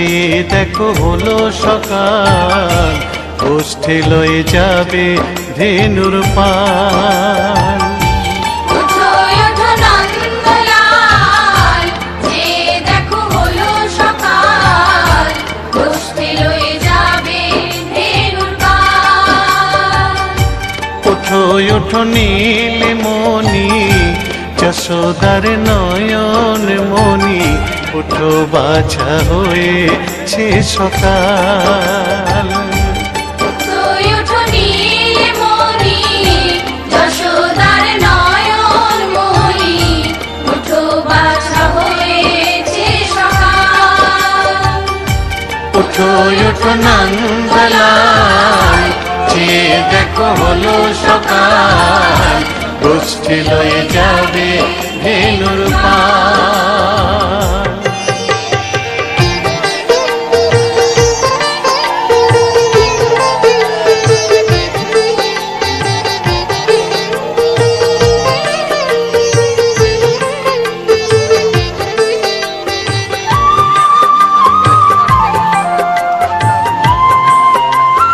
যে দেখো হলো সকাল গোষ্ঠী লয়ে যাবে ধেনুর পাল। ওঠো ওঠো নন্দলাল দেখো হলো সকাল গোষ্ঠী লয়ে যাবে ধেনুর পাল। ওঠো ওঠো নীল মনি যশোদার নয়ন ওঠো বাছা হয়েছে সকাল। ওঠো যে দেখো হলো সকাল। গোষ্ঠী লয়ে যাবে ধেনুর